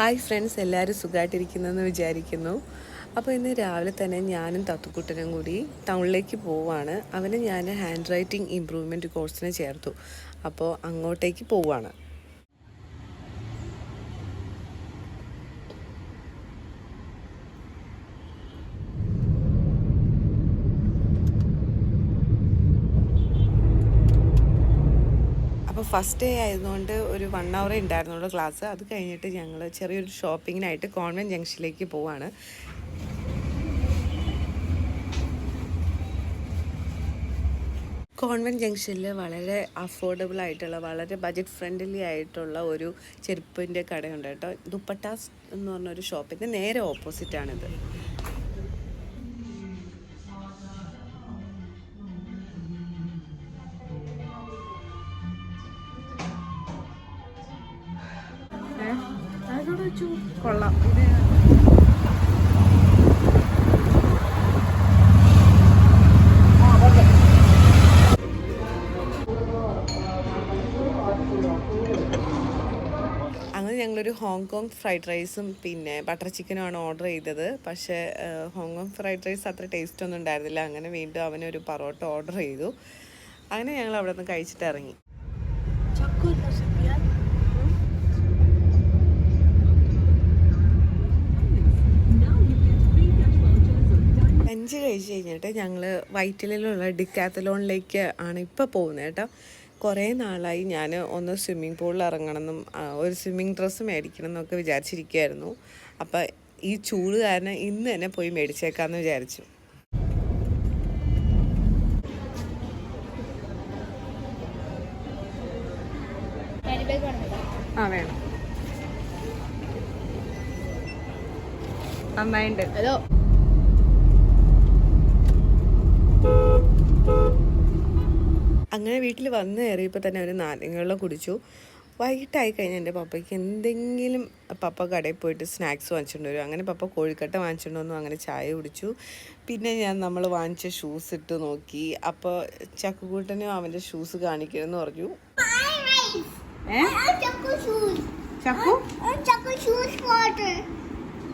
Hi friends എല്ലാവരും സുഖമായിട്ടിരിക്കുന്നെന്ന് വിചാരിക്കുന്നു. അപ്പോൾ ഇന്ന് രാവിലെ തന്നെ ഞാനും തത്തുക്കുട്ടനും കൂടി ടൗണിലേക്ക് പോവാണ്. അവനെ ഞാൻ ഹാൻഡ് റൈറ്റിംഗ് ഇമ്പ്രൂവ്മെന്റ് കോഴ്സിന് ചേർത്തു. അപ്പോൾ അങ്ങോട്ടേക്ക് പോവാണ്. അപ്പോൾ ഫസ്റ്റ് ഡേ ആയതുകൊണ്ട് ഒരു വൺ അവർ ഉണ്ടായിരുന്നുള്ളൂ ക്ലാസ്. അത് കഴിഞ്ഞിട്ട് ഞങ്ങൾ ചെറിയൊരു ഷോപ്പിങ്ങിനായിട്ട് കോൺവെന്റ് ജംഗ്ഷനിലേക്ക് പോവാണ്. കോൺവെന്റ് ജംഗ്ഷനിൽ വളരെ അഫോർഡബിൾ ആയിട്ടുള്ള വളരെ ബജറ്റ് ഫ്രണ്ട്ലി ആയിട്ടുള്ള ഒരു ചെരുപ്പിന്റെ കടയുണ്ട് കേട്ടോ. ദുപ്പട്ടാസ് എന്ന് പറഞ്ഞൊരു ഷോപ്പിന്റെ നേരെ ഓപ്പോസിറ്റാണിത് കൊള്ളാം. അങ്ങനെ ഞങ്ങളൊരു ഹോങ്കോങ് ഫ്രൈഡ് റൈസും പിന്നെ ബട്ടർ ചിക്കനുമാണ് ഓർഡർ ചെയ്തത്. പക്ഷേ ഹോങ്കോങ് ഫ്രൈഡ് റൈസ് അത്ര ടേസ്റ്റ് ഒന്നും ഉണ്ടായിരുന്നില്ല. അങ്ങനെ വീണ്ടും അവനൊരു പൊറോട്ട ഓർഡർ ചെയ്തു. അങ്ങനെ ഞങ്ങൾ അവിടെ നിന്ന് കഴിച്ചിട്ട് ഇറങ്ങി. ലഞ്ച് കഴിച്ച് കഴിഞ്ഞിട്ട് ഞങ്ങൾ വൈറ്റിലുള്ള ഡിക്കാത്തലോണിലേക്ക് ആണ് ഇപ്പോൾ പോകുന്നത് കേട്ടോ. കുറേ നാളായി ഞാൻ ഒന്ന് സ്വിമ്മിംഗ് പൂളിൽ ഇറങ്ങണമെന്നും ഒരു സ്വിമ്മിംഗ് ഡ്രസ്സ് മേടിക്കണം എന്നൊക്കെ വിചാരിച്ചിരിക്കുകയായിരുന്നു അപ്പം ഈ ചൂട് കാരണം ഇന്ന് തന്നെ പോയി മേടിച്ചേക്കാമെന്ന് വിചാരിച്ചു. ആ വേണം. നന്നായിട്ടുണ്ട് ഹലോ. അങ്ങനെ വീട്ടിൽ വന്ന് കയറിയപ്പോൾ തന്നെ ഒരു നാരങ്ങ വെള്ളം കുടിച്ചു. വൈകിട്ടായി കഴിഞ്ഞാൽ എന്റെ പപ്പയ്ക്ക് എന്തെങ്കിലും പപ്പ കടയിൽ പോയിട്ട് സ്നാക്സ് വാങ്ങിച്ചിട്ടുണ്ട് വരും. അങ്ങനെ പപ്പ കോഴിക്കട്ട വാങ്ങിച്ചുകൊണ്ട് വന്നു. അങ്ങനെ ചായ കുടിച്ചു. പിന്നെ ഞാൻ നമ്മൾ വാങ്ങിച്ച ഷൂസ് ഇട്ട് നോക്കി. അപ്പോൾ ചക്കുകൂട്ടനും അവന്റെ ഷൂസ് കാണിക്കണമെന്ന് പറഞ്ഞു.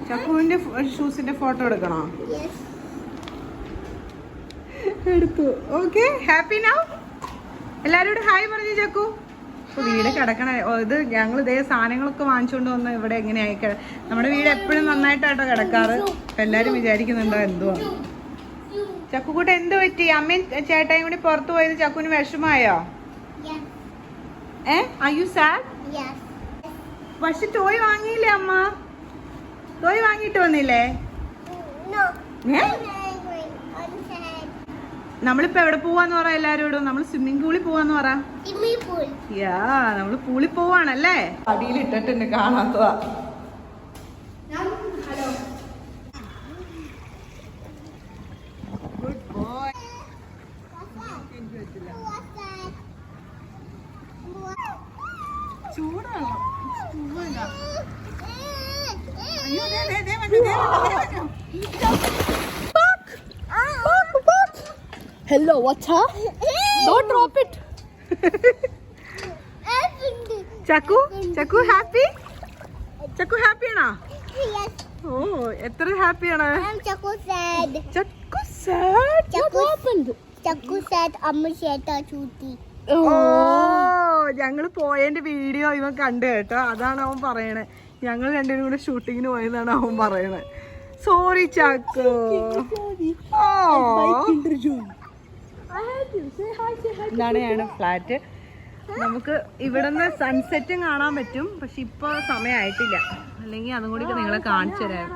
ചക്കുവിന്റെ ഷൂസിന്റെ ഫോട്ടോ എടുക്കണോ? എടുത്തു. ഓക്കെ ഹാപ്പി നൗ എല്ലാരോടും ഹായ് പറഞ്ഞു ചക്കു? വീട് കിടക്കണ ഇത് ഞങ്ങൾ ഇതേ സാധനങ്ങളൊക്കെ വാങ്ങിച്ചുകൊണ്ട് വന്ന് ഇവിടെ എങ്ങനെയായി നമ്മുടെ വീട് എപ്പോഴും നന്നായിട്ടാട്ടോ കിടക്കാറ്. എല്ലാരും വിചാരിക്കുന്നുണ്ടോ എന്തോ ചക്കുക്കൂട്ട എന്ത് പറ്റി? അമ്മയും ചേട്ടായും കൂടി പുറത്തു പോയത് ചക്കുവിന് വിഷമായോ ഏ? അയ്യു സാഡ് പക്ഷെ ടോയ് വാങ്ങിയില്ലേ അമ്മ? ടോയ് വാങ്ങിയിട്ട് വന്നില്ലേ? ഏ? നമ്മളിപ്പോ എവിടെ പോവാന്ന് പറ എല്ലാരോടും? നമ്മൾ സ്വിമ്മിംഗ് പൂളിൽ പോവാന്ന് പറ. യാ നമ്മൾ പൂളിൽ പോവാണല്ലേ? അടിയിൽ ഇട്ടിട്ടുണ്ട് കാണാത്തതാ ഗുഡ് ബോയ് ചൂടാണോ അയ്യോ ദേ, ദേ, ദേ വന്നു, ദേ വന്നു, ദേ വന്നു. Hello വാട്ടാ don't drop it Chakku Chakku happy Chakku ഹാപ്പിയാണോ ഓ എത്ര ഹാപ്പിയാണ് ചക്കു സാഡ് ചക്കു സാഡ് അമ്മ ചേട്ടാ ചൂട്ടി. ഓ ഞങ്ങൾ പോയതിന്റെ വീഡിയോ ഇവൻ കണ്ടു കേട്ടോ. അതാണ് അവൻ പറയണേ. ഞങ്ങൾ രണ്ടുപേരും കൂടെ ഷൂട്ടിങ്ങിന് പോയതാണ് അവൻ പറയണേ. സോറി ചക്കു ഓ ഇതാണ് ഫ്ലാറ്റ്. നമുക്ക് ഇവിടുന്ന് സൺസെറ്റും കാണാൻ പറ്റും പക്ഷെ ഇപ്പൊ സമയമായിട്ടില്ല അല്ലെങ്കിൽ അതും കൂടി നിങ്ങളെ കാണിച്ചു തരാം.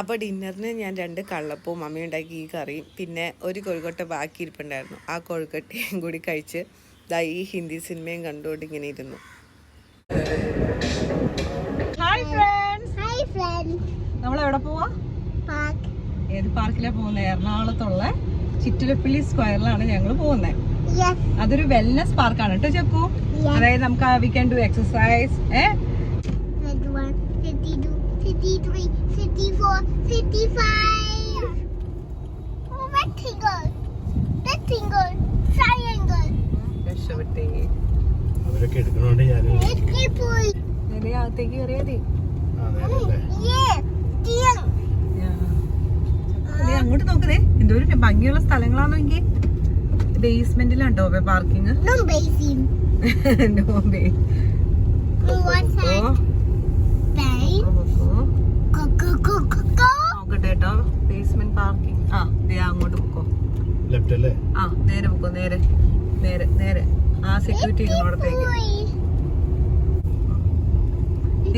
അപ്പോൾ ഡിന്നറിന് ഞാൻ രണ്ട് കള്ളപ്പവും അമ്മ ഉണ്ടാക്കി ഈ കറിയും. പിന്നെ ഒരു കോഴിക്കോട്ട ബാക്കി ഇരിപ്പുണ്ടായിരുന്നു. ആ കോഴിക്കട്ടയും കൂടി കഴിച്ച് ദാ ഈ ഹിന്ദി സിനിമയും കണ്ടുകൊണ്ട് ഇങ്ങനെ ഇരുന്നു. നമ്മൾ എവിടെ പോവാ? പാർക്ക് ഏത് പാർക്കിലാ പോകുന്നത് എറണാകുളത്തുള്ള ചിറ്റിലപ്പള്ളി സ്ക്വയറിലാണ് ഞങ്ങൾ പോകുന്നത് യെസ് അതൊരു വെൽനസ് പാർക്കാണ് കേട്ടോ ചെക്കു. അതായത് നമുക്ക് വി ക്യാൻ ഡു എക്സസൈസ് ഏ? 51 52 53 54 55 rectangle rectangle triangle. രക്ഷപ്പെട്ടേ അവരൊക്കെ എടുക്കണോണ്ട് ഞാൻ Let's പോയി നേരെ അകത്തേക്ക് കയറിയാതി അങ്ങോട്ട് നോക്കുന്നേ എന്തോരം ഭംഗിയുള്ള സ്ഥലങ്ങളാണോ എങ്കിൽ ബേസ്മെന്റിലുണ്ടോ go. നോക്കട്ടെ കേട്ടോ ബേസ്മെന്റ് പാർക്കിംഗ് ആ ദേ അങ്ങോട്ട് പൊക്കോ. ലെഫ്റ്റ് അല്ലേ? ആ നേരെ പൊക്കോ നേരെ. നേരെ നേരെ. ആ സെക്യൂരിറ്റി ഇരുന്നോടത്തേക്ക് പോയി.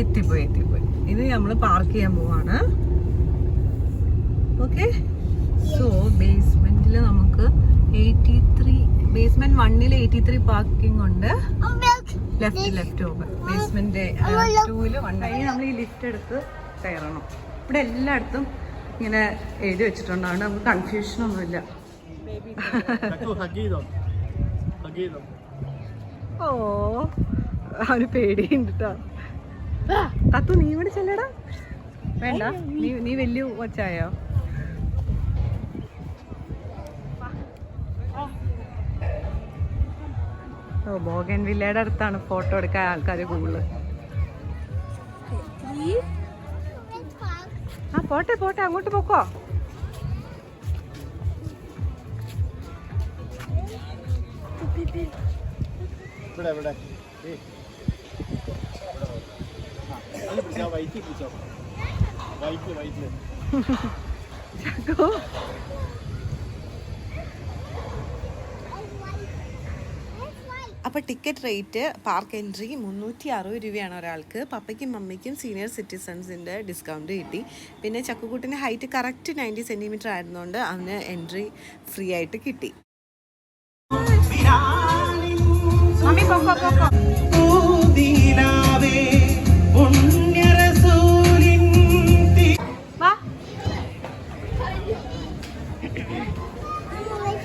എത്തിപ്പോയി എത്തിപ്പോയി. ഇത് നമ്മൾ പാർക്ക് ചെയ്യാൻ പോവാണ്. ഓക്കെ സോ ബേസ്മെന്റിൽ നമുക്ക് എയ്റ്റി ത്രീ ബേസ്മെന്റ് വണ്ണിൽ എയ്റ്റി ത്രീ പാർക്കിംഗ് ഉണ്ട് ലെഫ്റ്റ് ലെഫ്റ്റ് ഓവർ ബേസ്മെന്റ് ടൂവിൽ വൺ കഴിഞ്ഞ് നമ്മൾ ഈ ലിഫ്റ്റ് എടുത്ത് കയറണം. ഇവിടെ എല്ലായിടത്തും ഇങ്ങനെ എഴുതി വെച്ചിട്ടുണ്ടാണ്. നമുക്ക് കൺഫ്യൂഷൻ ഒന്നുമില്ല. ഓ അവന് പേടിയുണ്ട് കേട്ടോ തത്തു നീ ഇവിടെ ചെല്ലടാ. വേണ്ട നീ നീ വലിയ ഒച്ചായോ ഓ ബോഗൻ വില്ലയുടെ അടുത്താണ് ഫോട്ടോ എടുക്കാൻ ആൾക്കാർ കൂടുതൽ ആ പോട്ടെ പോട്ടെ അങ്ങോട്ട് പോക്കോ. ഇവിടെ ഇവിടെ ഏയ്. ആ, ഇത് പിടിച്ചോ, വൈറ്റ് പിടിച്ചോ. വൈറ്റ് വൈറ്റ് ചക്കോ അപ്പോൾ ടിക്കറ്റ് റേറ്റ് പാർക്ക് എൻട്രി മുന്നൂറ്റി അറുപത് രൂപയാണ് ഒരാൾക്ക്. പപ്പയ്ക്കും മമ്മിക്കും സീനിയർ സിറ്റിസൺസിന്റെ ഡിസ്കൗണ്ട് കിട്ടി. പിന്നെ ചക്കുകൂട്ടിന്റെ ഹൈറ്റ് കറക്റ്റ് നയന്റി സെന്റിമീറ്റർ ആയിരുന്നുകൊണ്ട് അവന് എൻട്രി ഫ്രീ ആയിട്ട് കിട്ടി. മമ്മി പൊക്കോ പൊക്കോ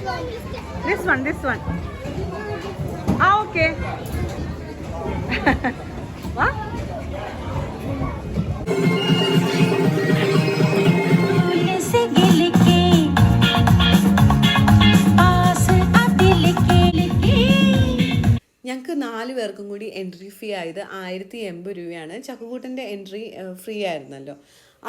This one, this one. Ah, okay. what? ഞങ്ങൾക്ക് നാല് പേർക്കും കൂടി എൻട്രി ഫീ ആയത് ആയിരത്തി എൺപത് രൂപയാണ് ചക്കുകൂട്ടന്റെ എൻട്രി ഫ്രീ ആയിരുന്നല്ലോ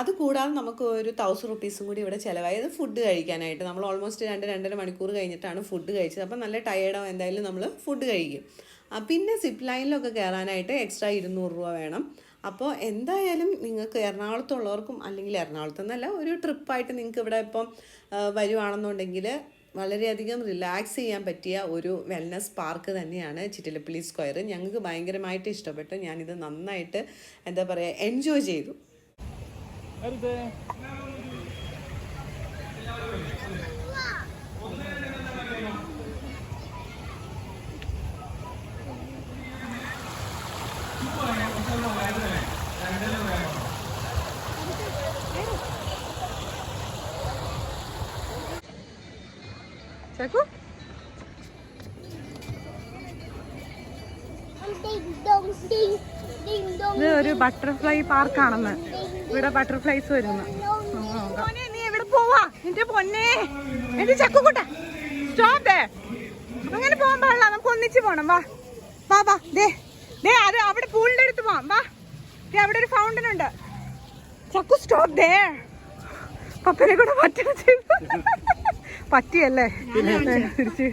അത് കൂടാതെ നമുക്ക് ഒരു തൗസൻഡ് റുപ്പീസും കൂടി ഇവിടെ ചിലവായത് ഫുഡ് കഴിക്കാനായിട്ട്. നമ്മൾ ഓൾമോസ്റ്റ് രണ്ട് രണ്ടര മണിക്കൂർ കഴിഞ്ഞിട്ടാണ് ഫുഡ് കഴിച്ചത്. അപ്പം നല്ല ടയേർഡാവും എന്തായാലും നമ്മൾ ഫുഡ് കഴിക്കും. പിന്നെ സിപ്പ് ലൈനിലൊക്കെ കയറാനായിട്ട് എക്സ്ട്രാ ഇരുന്നൂറ് രൂപ വേണം. അപ്പോൾ എന്തായാലും നിങ്ങൾക്ക് എറണാകുളത്തുള്ളവർക്കും അല്ലെങ്കിൽ എറണാകുളത്ത് നിന്നല്ല ഒരു ട്രിപ്പായിട്ട് നിങ്ങൾക്ക് ഇവിടെ ഇപ്പം വരുവാണെന്നുണ്ടെങ്കിൽ വളരെയധികം റിലാക്സ് ചെയ്യാൻ പറ്റിയ ഒരു വെൽനസ് പാർക്ക് തന്നെയാണ് ചിറ്റിലപ്പള്ളി സ്ക്വയർ ഞങ്ങൾക്ക് ഭയങ്കരമായിട്ട് ഇഷ്ടപ്പെട്ടു. ഞാനിത് നന്നായിട്ട് എന്താ പറയുക എൻജോയ് ചെയ്തു. Dong. ഇത് ഒരു ബട്ടർഫ്ലൈ പാർക്കാണെന്ന്. ഇവിടെ ബട്ടർഫ്ലൈസ് വരുന്നു. നീ എവിടെ പോവാ? പൊന്നെ. എന്റെ ചക്കുകൂട്ട സ്റ്റോപ്പ് അങ്ങനെ പോകാൻ പാടില്ല. നമുക്ക് ഒന്നിച്ച് പോണം. വാ. വാ വാ. ദേ. ദേ അത് അവിടെ പൂളിന്റെ അടുത്ത് പോവാം. വാ. ദേ അവിടെ ഒരു ഫൗണ്ടൻ ഉണ്ട്. ചക്കു സ്റ്റോപ്പ് ദേ. പപ്പനെ കൂടെ പറ്റില്ല പറ്റിയല്ലേ? തിരിച്ച്.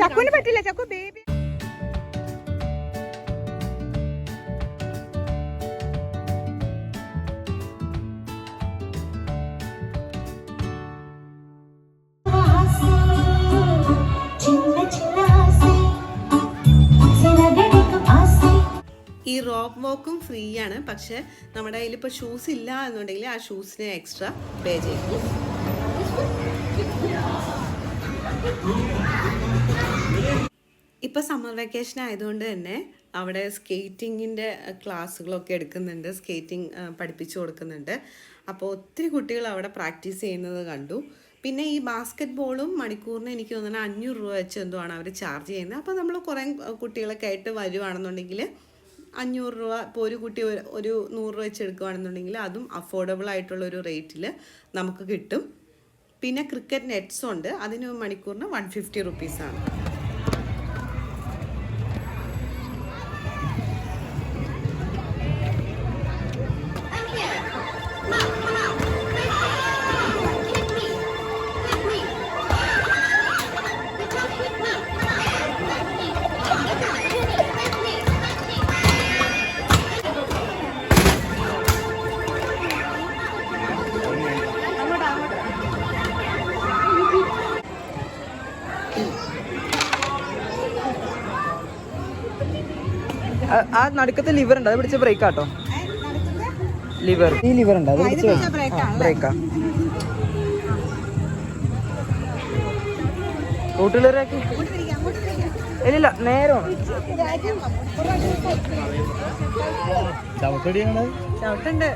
ചക്കുവിന് പറ്റില്ല. ചക്കു ബേബി ഈ റോപ്പ് വോക്കും ഫ്രീ ആണ്. പക്ഷെ നമ്മുടെ കയ്യിൽ ഇപ്പോൾ ഷൂസ് ഇല്ല എന്നുണ്ടെങ്കിൽ ആ ഷൂസിന് എക്സ്ട്രാ പേ ചെയ്യും. ഇപ്പോൾ സമ്മർ വെക്കേഷൻ ആയതുകൊണ്ട് തന്നെ അവിടെ സ്കേറ്റിങ്ങിന്റെ ക്ലാസ്സുകളൊക്കെ എടുക്കുന്നുണ്ട്. സ്കേറ്റിംഗ് പഠിപ്പിച്ചു കൊടുക്കുന്നുണ്ട്. അപ്പോൾ ഒത്തിരി കുട്ടികൾ അവിടെ പ്രാക്ടീസ് ചെയ്യുന്നത് കണ്ടു. പിന്നെ ഈ ബാസ്ക്കറ്റ് ബോളും മണിക്കൂറിന് എനിക്ക് തോന്നുന്നത് അഞ്ഞൂറ് രൂപ വെച്ച് എന്തോ ആണ് അവർ ചാർജ് ചെയ്യുന്നത്. അപ്പോൾ നമ്മൾ കുറേ കുട്ടികളൊക്കെ ആയിട്ട് വരുവാണെന്നുണ്ടെങ്കിൽ അഞ്ഞൂറ് രൂപ ഇപ്പോൾ ഒരു കുട്ടി ഒരു- നൂറ് രൂപ വെച്ച് എടുക്കുകയാണെന്നുണ്ടെങ്കിൽ അതും അഫോർഡബിൾ ആയിട്ടുള്ള ഒരു റേറ്റിൽ നമുക്ക് കിട്ടും. പിന്നെ ക്രിക്കറ്റ് നെറ്റ്സ് ഉണ്ട്. അതിന് മണിക്കൂറിന് വൺ ഫിഫ്റ്റി റുപ്പീസാണ് ആ- നടുക്കത്തെ ലിവർ ഉണ്ട്. അത് പിടിച്ച ബ്രേക്ക് ആട്ടോ. ലിവർ ഈ ലിവർ ഉണ്ട്. അത് പിടിച്ച്? ബ്രേക്കാ റൂട്ടിലേറാക്കി ഇല്ലില്ല നേരമാണ് ചവിട്ടുണ്ട്.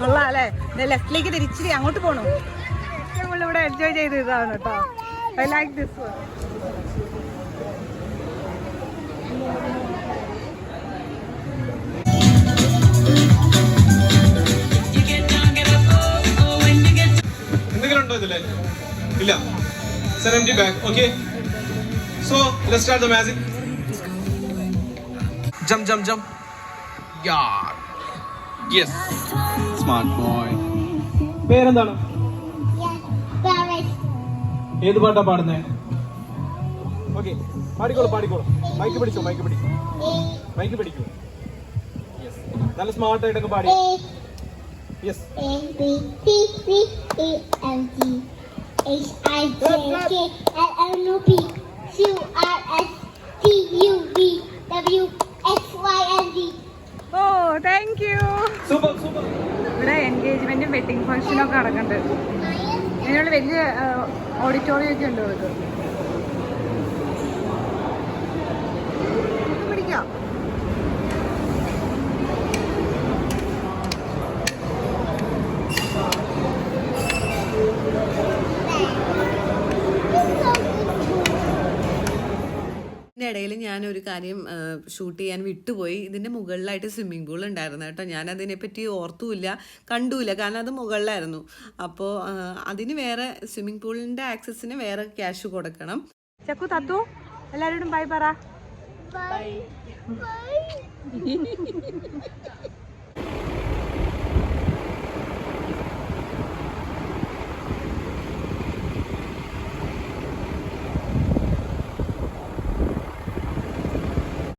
കൊള്ളാം അല്ലേ? ലെഫ്റ്റിലേക്ക് തിരിച്ചിരി അങ്ങോട്ട് പോണു. കൂടുതൽ ഇവിടെ എൻജോയ് ചെയ്ത് ഇതാണ് കേട്ടോ. ഐ ലൈക്ക് ദിസ് വൺ എന്തെങ്കിലും ഉണ്ടോ ഇതിൽ ഇല്ല. സെൻ എം back okay so let start the magic ജം ജം ജം യാ യെസ് സ്മാർട്ട് ബോയ് പേരെന്താണ്? ഏത് പാട്ടാ പാടുന്നേ? ഓക്കെ പാടിക്കോളൂ പാടിക്കോളൂ. മൈക്ക് പിടിച്ചോ മൈക്ക് പിടിക്കൂ. മൈക്ക് പിടിക്കൂ. യെസ് നല്ല സ്മാർട്ട് ആയിട്ടൊക്കെ പാടി. Yes B C D E F G H I J K L M N O P Q R S T U V W X Y Z. ഓ thank you ഇവിടെ എൻഗേജ്മെന്റും wedding ഫംഗ്ഷനും ഒക്കെ നടക്കുന്നുണ്ട്. ഇതിനുള്ള വലിയ ഓഡിറ്റോറിയം ഒക്കെ ഉണ്ടോ ഇവർക്ക് പിടിക്കാം ഇതിന്റെ ഇടയിൽ ഞാൻ ഒരു കാര്യം ഷൂട്ട് ചെയ്യാൻ വിട്ടുപോയി. ഇതിന്റെ മുകളിലായിട്ട് സ്വിമ്മിംഗ് പൂൾ ഉണ്ടായിരുന്നു കേട്ടോ. ഞാൻ അതിനെപ്പറ്റി ഓർത്തുമില്ല കണ്ടുമില്ല കാരണം അത് മുകളിലായിരുന്നു. അപ്പോൾ അതിന് വേറെ സ്വിമ്മിംഗ് പൂളിന്റെ ആക്സസിന് വേറെ ക്യാഷ് കൊടുക്കണം. ചക്കു തത്തു എല്ലാവരോടും ബൈ പറ. Bye. Bye.